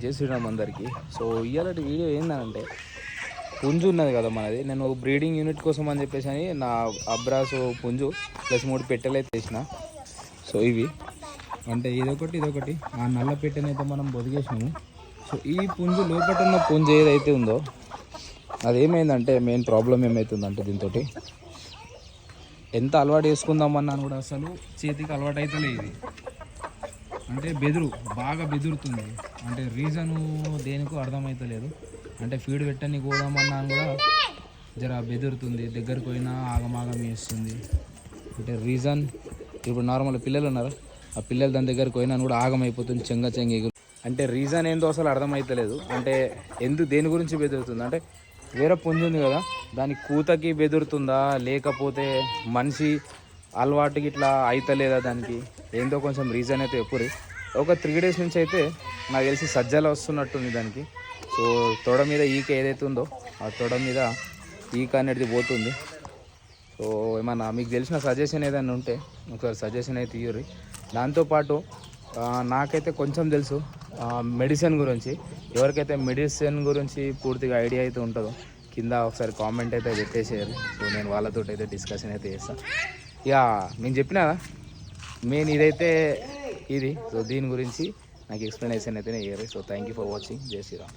జై శ్రీరామ్ అందరికీ. సో ఇవాళ వీడియో ఏంటంటే పుంజు ఉన్నది కదా మనది. నేను బ్రీడింగ్ యూనిట్ కోసం అని చెప్పేసి అని నా అబ్రాస్ పుంజు ప్లస్ మూడు పెట్టెలు అయితే వేసిన. సో ఇవి. అంటే ఇదొకటి ఇదొకటి. ఆ నల్ల పెట్టెనైతే మనం బొదిగేసినాము. సో ఈ పుంజు లోపల ఉన్న పుంజు ఏదైతే ఉందో అదేమైందంటే మెయిన్ ప్రాబ్లం ఏమవుతుందంటే దీంతో ఎంత అలవాటు చేసుకుందామన్నా కూడా అసలు చేతికి అలవాటు అవుతలే ఇది అంటే బెదురు బాగా బెదురుతుంది. అంటే రీజను దేనికో అర్థమవుతలేదు అంటే ఫీడ్ పెట్టని పోదామన్నా కూడా జర బెదురుతుంది. దగ్గరకు పోయినా ఆగమాగం చేస్తుంది. అంటే రీజన్ ఇప్పుడు నార్మల్ పిల్లలు ఉన్నారు? ఆ పిల్లలు దాని దగ్గరకు పోయినా కూడా ఆగమైపోతుంది చెంగ చెంగ అంటే రీజన్ ఏందో అసలు అర్థమవుతలేదు అంటే ఎందుకు దేని గురించి బెదురుతుంది? అంటే వేరే పొంది ఉంది కదా దాని కూతకి బెదురుతుందా? లేకపోతే మనిషి అలవాటుకి ఇట్లా అవుతలేదా దానికి? ఏందో కొంచెం రీజన్ అయితే ఎప్పుడు. ఒక త్రీ డేస్ నుంచి అయితే నాకు తెలిసి సజ్జల వస్తున్నట్టుంది దానికి. సో తొడ మీద ఈక ఏదైతే ఉందో ఆ తొడ మీద ఈక అనేది పోతుంది. సో ఏమన్నా మీకు తెలిసిన సజెషన్ ఏదైనా ఉంటే ఒకసారి సజెషన్ అయితే ఇవ్వరు దాంతోపాటు నాకైతే కొంచెం తెలుసు మెడిసిన్ గురించి. ఎవరికైతే మెడిసిన్ గురించి పూర్తిగా ఐడియా అయితే ఉంటుందో కింద ఒకసారి కామెంట్ అయితే పెట్టేసేయాలి సో నేను వాళ్ళతో అయితే డిస్కషన్ అయితే చేస్తాను ఇక నేను చెప్పిన మెయిన్ ఇదైతే ఇది. సో దీని గురించి నాకు ఎక్స్ప్లెనేషన్ అయితే ఇయ్యారు. So thank you for watching జై శ్రీరామ్.